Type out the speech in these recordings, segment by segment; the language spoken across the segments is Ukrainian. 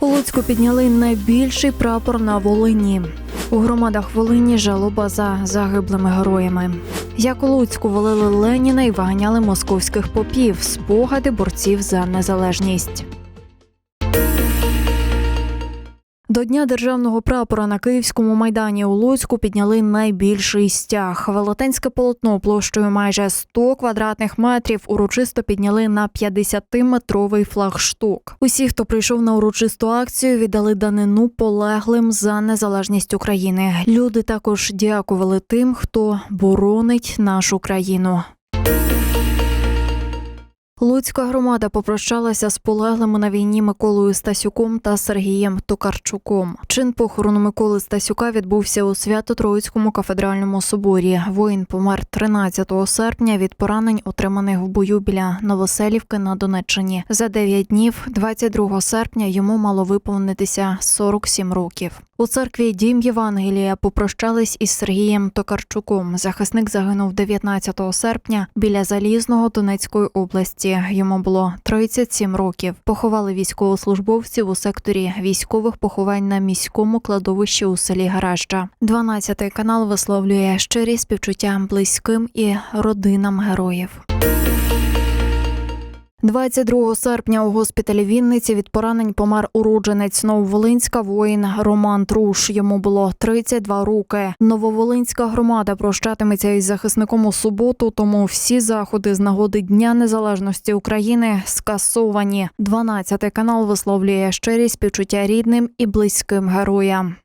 У Луцьку підняли найбільший прапор на Волині. У громадах Волині жалоба за загиблими героями. Як у Луцьку волили Леніна і виганяли московських попів, спогади борців за незалежність. До Дня державного прапора на Київському майдані у Луцьку підняли найбільший стяг. Велетенське полотно площею майже 100 квадратних метрів урочисто підняли на 50-метровий флагшток. Усі, хто прийшов на урочисту акцію, віддали данину полеглим за незалежність України. Люди також дякували тим, хто боронить нашу країну. Луцька громада попрощалася з полеглими на війні Миколою Стасюком та Сергієм Токарчуком. Чин похорону Миколи Стасюка відбувся у Свято-Троїцькому кафедральному соборі. Воїн помер 13 серпня від поранень, отриманих в бою біля Новоселівки на Донеччині. За 9 днів, 22 серпня, йому мало виповнитися 47 років. У церкві Дім Євангелія попрощались із Сергієм Токарчуком. Захисник загинув 19 серпня біля Залізного Донецької області. Йому було 37 років. Поховали військовослужбовців у секторі військових поховань на міському кладовищі у селі Гаражджа. 12 канал висловлює щирі співчуття близьким і родинам героїв. 22 серпня у госпіталі Вінниці від поранень помер уродженець Нововолинська воїн Роман Труш. Йому було 32 роки. Нововолинська громада прощатиметься із захисником у суботу, тому всі заходи з нагоди Дня Незалежності України скасовані. 12 канал висловлює щирі співчуття рідним і близьким героям.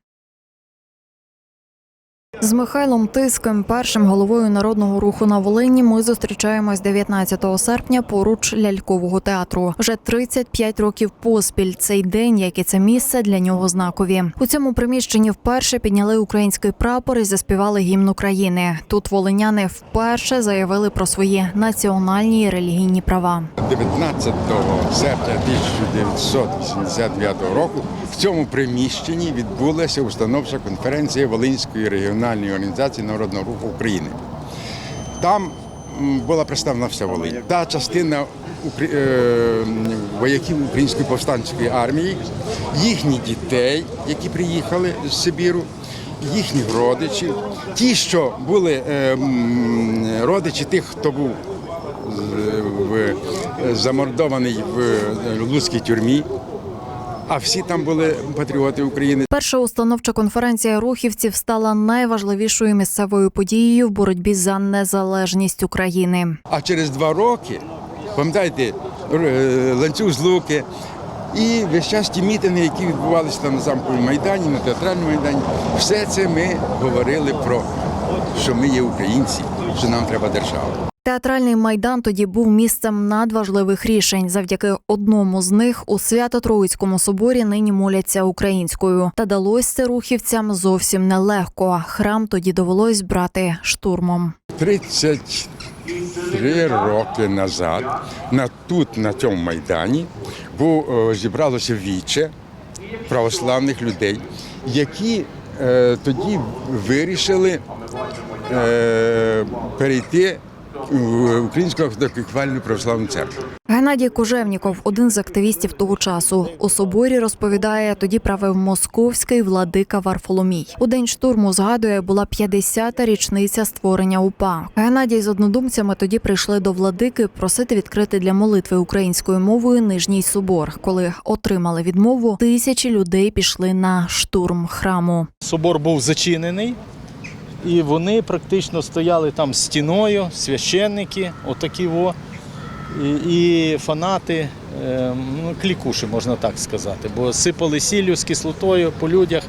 З Михайлом Тиском, першим головою народного руху на Волині, ми зустрічаємось 19 серпня поруч лялькового театру. Вже 35 років поспіль. Цей день, як і це місце, для нього знакові. У цьому приміщенні вперше підняли український прапор і заспівали гімн України. Тут волиняни вперше заявили про свої національні і релігійні права. 19 серпня 1989 року в цьому приміщенні відбулася установча конференція Волинської регіональної організації Народного руху України. Там була представлена вся Волинь. Та частина е, вояків Української повстанської армії, їхні дітей, які приїхали з Сибіру, їхніх родичів, ті, що були е, родичі тих, хто був замордований в е, Луцькій тюрмі. А всі там були патріоти України. Перша установча конференція рухівців стала найважливішою місцевою подією в боротьбі за незалежність України. А через два роки, пам'ятаєте, е, ланцюг з луки. І весь час ті мітинги, які відбувалися там на замковому майдані, на театральному майдані, все це ми говорили про що ми є українці, що нам треба держава. Театральний майдан тоді був місцем надважливих рішень. Завдяки одному з них у Свято-Троїцькому соборі нині моляться українською. Та далось це рухівцям зовсім нелегко. Храм тоді довелось брати штурмом. 33 роки назад на тут, на цьому майдані, був е, зібралося віче православних людей, які е, тоді вирішили перейти в Українську автокефальну православну церкву. Геннадій Кожевніков, один з активістів того часу, у соборі розповідає, тоді правив московський владика Варфоломій. У день штурму згадує, була 50-та річниця створення УПА. Геннадій з однодумцями тоді прийшли до владики просити відкрити для молитви українською мовою нижній собор. Коли отримали відмову, тисячі людей пішли на штурм храму. Собор був зачинений, і вони практично стояли там стіною, священники, отакі во, і, і фанати, е, ну, клікуші, можна так сказати, бо сипали сіллю з кислотою по людях.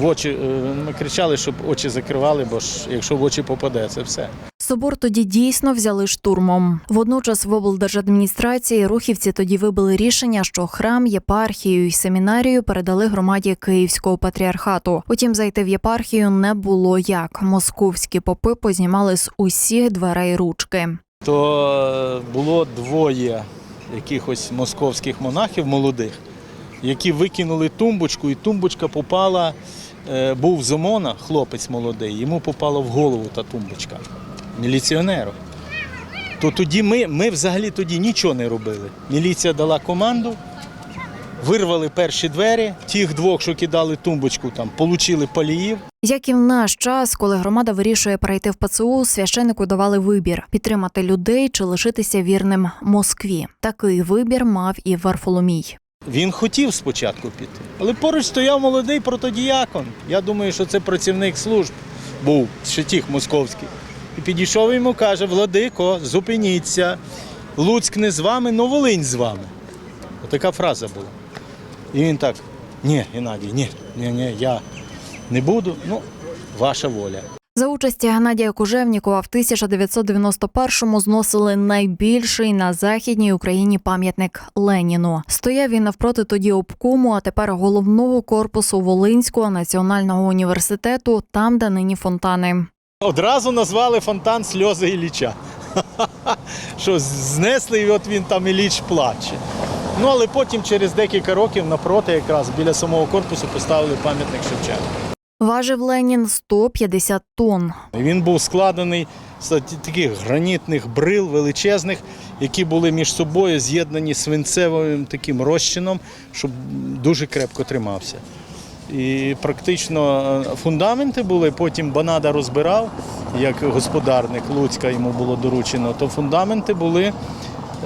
В очі, е, ми кричали, щоб очі закривали, бо ж якщо в очі попаде, це все. Собор тоді дійсно взяли штурмом. Водночас в облдержадміністрації рухівці тоді вибили рішення, що храм, єпархію і семінарію передали громаді Київського патріархату. Утім, зайти в єпархію не було як. Московські попи познімали з усіх дверей ручки. То е, було двоє якихось московських монахів молодих, які викинули тумбочку, і тумбочка попала, е, був з ОМОНа, хлопець молодий, йому попала в голову та тумбочка, міліціонеру. То тоді ми, ми взагалі тоді нічого не робили. Міліція дала команду, вирвали перші двері. Тих двох, що кидали тумбочку, там получили паліїв. Як і в наш час, коли громада вирішує перейти в ПЦУ, священику давали вибір підтримати людей чи лишитися вірним Москві. Такий вибір мав і Варфоломій. Він хотів спочатку піти, але поруч стояв молодий протодіякон. Я думаю, що це працівник служб був ще тих московських. І підійшов йому, каже: Владико, зупиніться. Луцьк не з вами, но Волинь з вами. Отака фраза була. І він так: ні, Геннадій, ні, ні, ні, я не буду. Ну, ваша воля. За участі Геннадія Кужевнікова в 1991-му зносили найбільший на західній Україні пам'ятник Леніну. Стояв він навпроти тоді обкому, а тепер головного корпусу Волинського національного університету, там, де нині фонтани. Одразу назвали фонтан сльози Ілліча. Що знесли, і от він там Ілліч плаче. Ну, але потім, через декілька років, напроти, якраз біля самого корпусу поставили пам'ятник Шевченка. Важив Ленін 150 тонн. Він був складений з таких гранітних брил величезних, які були між собою з'єднані свинцевим таким розчином, щоб дуже крепко тримався. І практично е, фундаменти були, потім Банада розбирав, як господарник Луцька йому було доручено, то фундаменти були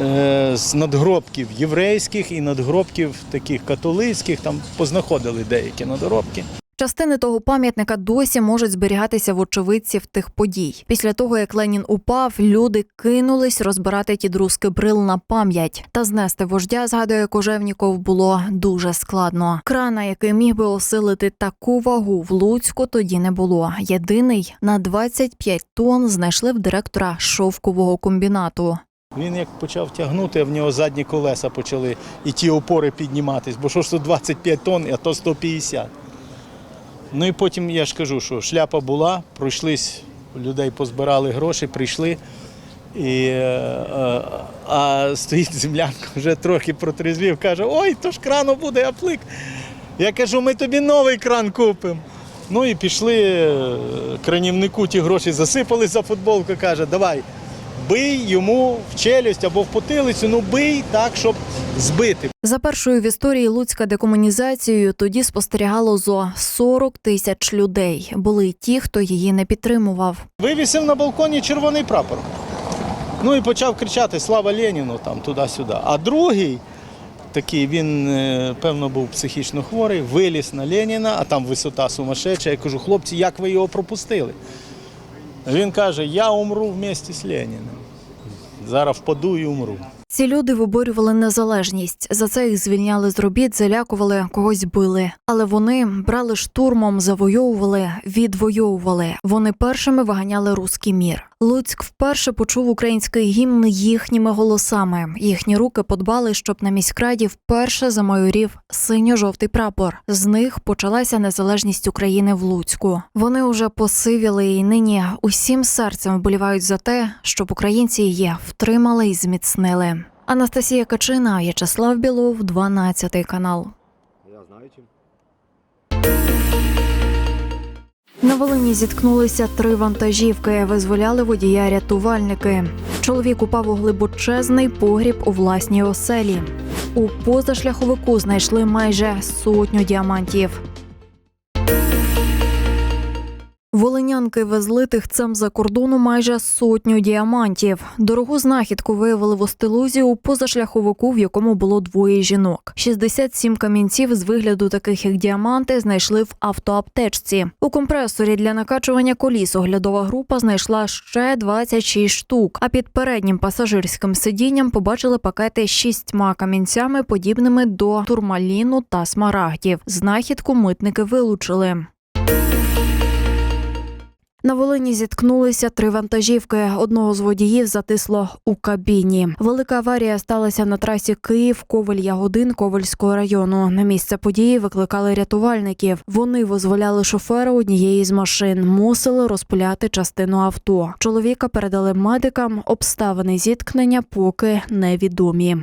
е, з надгробків єврейських і надгробків таких католицьких, там познаходили деякі надгробки. Частини того пам'ятника досі можуть зберігатися в очевидців тих подій. Після того, як Ленін упав, люди кинулись розбирати ті друзки брил на пам'ять. Та знести вождя, згадує Кожевніков, було дуже складно. Крана, який міг би осилити таку вагу в Луцьку, тоді не було. Єдиний на 25 тонн знайшли в директора шовкового комбінату. Він як почав тягнути, в нього задні колеса почали і ті опори підніматись, бо що ж тут 25 тонн, а то 150. Ну і потім я ж кажу, що шляпа була, пройшлись, людей позбирали гроші, прийшли. І, е, е, а стоїть землянка, вже трохи протрезвів, каже, ой, то ж крану буде аплик. Я кажу, ми тобі новий кран купимо. Ну і пішли е, кранівнику ті гроші засипали за футболку, каже, давай, бий йому в челюсть або в потилицю, ну бий так, щоб збити. За першою в історії Луцька декомунізацією тоді спостерігало зо 40 тисяч людей. Були й ті, хто її не підтримував. Вивісив на балконі червоний прапор. Ну і почав кричати Слава Леніну там туди-сюди. А другий, такий, він, е, певно, був психічно хворий, виліз на Леніна, а там висота сумасшедша. Я кажу, хлопці, як ви його пропустили? Він каже, я умру в місті з Леніним. Зараз впаду і умру. Ці люди виборювали незалежність. За це їх звільняли з робіт, залякували, когось били. Але вони брали штурмом, завойовували, відвоювали. Вони першими виганяли руський мір. Луцьк вперше почув український гімн їхніми голосами. Їхні руки подбали, щоб на міськраді вперше замайорів синьо-жовтий прапор. З них почалася незалежність України в Луцьку. Вони уже посивіли і нині усім серцем вболівають за те, щоб українці її втримали і зміцнили. Анастасія Качина, В'ячеслав Білов, 12 канал. Я знаю чим. На Волині зіткнулися три вантажівки. Визволяли водія рятувальники. Чоловік упав у глибочезний погріб у власній оселі. У позашляховику знайшли майже сотню діамантів. Волинянки везли тихцем за кордону майже сотню діамантів. Дорогу знахідку виявили в Остелузі у позашляховику, в якому було двоє жінок. 67 камінців з вигляду таких як діаманти знайшли в автоаптечці. У компресорі для накачування коліс оглядова група знайшла ще 26 штук. А під переднім пасажирським сидінням побачили пакети з шістьма камінцями, подібними до турмаліну та смарагдів. Знахідку митники вилучили. На Волині зіткнулися три вантажівки. Одного з водіїв затисло у кабіні. Велика аварія сталася на трасі Київ, Ковель Ягодин Ковельського району. На місце події викликали рятувальників. Вони визволяли шофера однієї з машин, мусили розпиляти частину авто. Чоловіка передали медикам. Обставини зіткнення поки невідомі.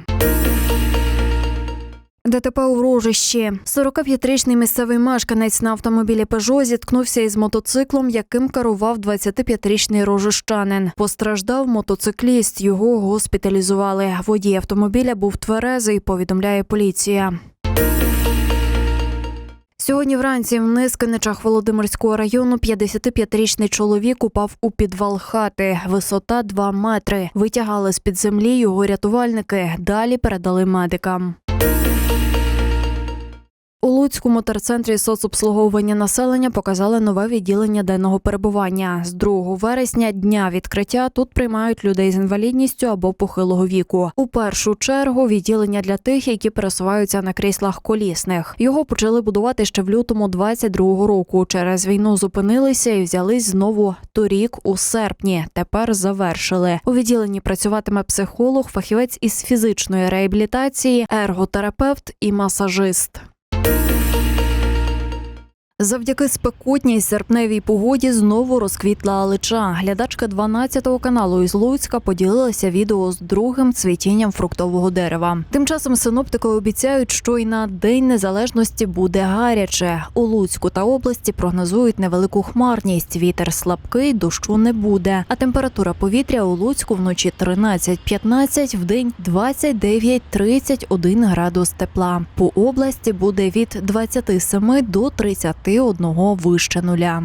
ДТП у Рожищі. 45-річний місцевий мешканець на автомобілі Пежо зіткнувся із мотоциклом, яким керував 25-річний рожищанин. Постраждав мотоцикліст. Його госпіталізували. Водій автомобіля був тверезий. Повідомляє поліція. Сьогодні вранці в Нискиничах Володимирського району 55-річний чоловік упав у підвал хати. Висота 2 метри. Витягали з під землі його рятувальники. Далі передали медикам. У Луцькому терцентрі соцобслуговування населення показали нове відділення денного перебування. З 2 вересня дня відкриття тут приймають людей з інвалідністю або похилого віку. У першу чергу відділення для тих, які пересуваються на кріслах колісних. Його почали будувати ще в лютому 22-го року. Через війну зупинилися і взялись знову торік у серпні. Тепер завершили. У відділенні працюватиме психолог, фахівець із фізичної реабілітації, ерготерапевт і масажист. Thank you. Завдяки спекотній серпневій погоді знову розквітла алича. Глядачка 12-го каналу із Луцька поділилася відео з другим цвітінням фруктового дерева. Тим часом синоптики обіцяють, що й на День Незалежності буде гаряче. У Луцьку та області прогнозують невелику хмарність. Вітер слабкий, дощу не буде. А температура повітря у Луцьку вночі 13-15, вдень 29-31 градус тепла. По області буде від 27 до 31 вище нуля.